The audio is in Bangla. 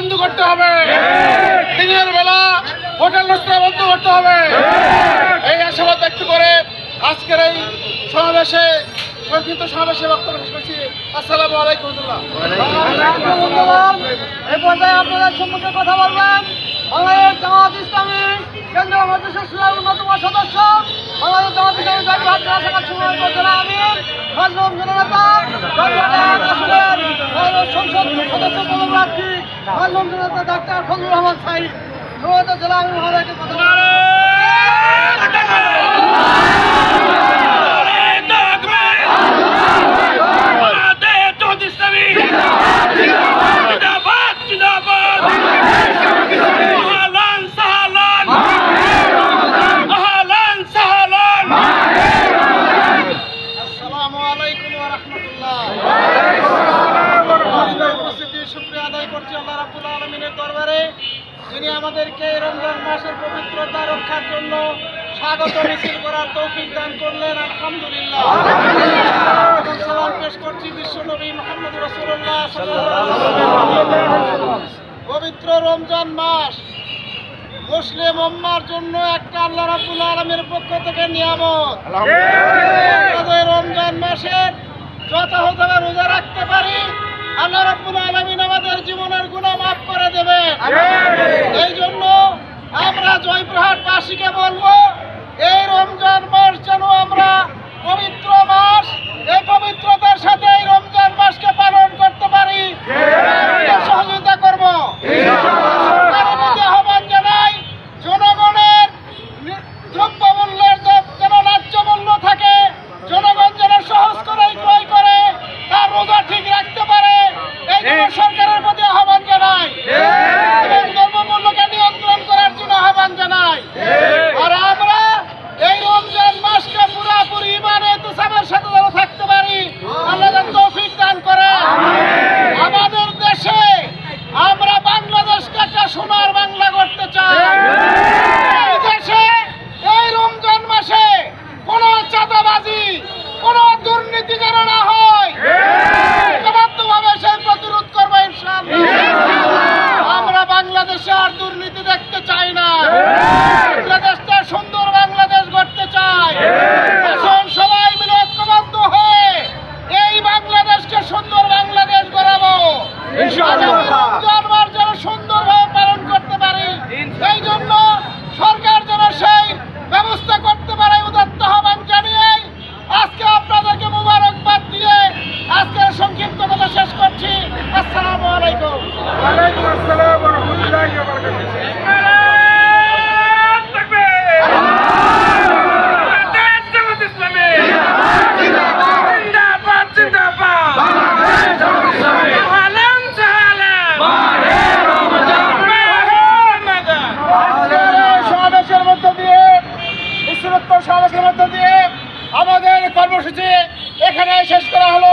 বন্ধ করতে হবে। দিনের বেলা হোটেল রেস্তোরাঁ বন্ধ করতে হবে। এই আশাবাদ ব্যক্ত করে আজকের এই সমাবেশে সংক্ষিপ্ত সমাবেশে বক্তব্য শেষ করছি। আসসালামু আলাইকুম এই পর্যায়ে আপনাদের সম্মুখে কথা বলবেন বাংলাদেশ জামাত ইসলামী কেন্দ্রীয় সুরার অন্যতম সদস্য বাংলাদেশ জামাত ইসলামী জয় ভাত জেলা শাখার সময় জেলা আমির মাজলুম জননেতা জয়পুরহাট আসনের বাংলাদেশ সংসদ সদস্য জননেতা ডাক্তার ফজলুর রহমান সাইদ সমবেত জেলা আমির মহোদয়কে কথা বলবেন। আসসালামু আলাইকুম ওয়া রাহমাতুল্লাহ উপস্থিতি শুকরিয়া আদায় করছি আল্লাহ রাব্বুল আলামিনের দরবারে যিনি আমাদেরকে রমজান মাসের পবিত্রতা রক্ষার জন্য স্বাগত মিছিল করার তৌফিক দান করলেন, আলহামদুলিল্লাহ সালাম পেশ করছি বিশ্বনবী মুহাম্মদ ওয়াসাল্লাম। পবিত্র রমজান মাস মুসলিম উম্মার জন্য একটা আল্লাহ রাব্বুল আলামিনের পক্ষ থেকে নিয়ামত রমজান মাসের যথাযথভাবে রোজা রাখতে পারি, আল্লাহ রাব্বুল আলামিন আমাদের জীবনের গুনাহ মাফ করে দেবেন এই জন্য আমরা জয়পুরহাটবাসীকে বলব এই রমজান বাংলা করতে চাই এই দেশে এই রমজান মাসে কোন চাঁদাবাজি কোন দুর্নীতি যেন না হয়। সেই প্রতিরোধ করব আমরা বাংলাদেশে আর দুর্নীতি দেখতে চাই না। বাংলাদেশটা সুন্দর বাংলাদেশ করতে চাই আসুন সবাই মিলে ঐক্যবদ্ধ হয়ে এই বাংলাদেশকে সুন্দর বাংলাদেশ গড়াবো। শেষ করছি। আসসালামু আলাইকুম। মধ্য দিয়ে বিশ্বরোত্তর সমাবেশের মধ্য দিয়ে আমাদের কর্মসূচি এখানে শেষ করা হলো।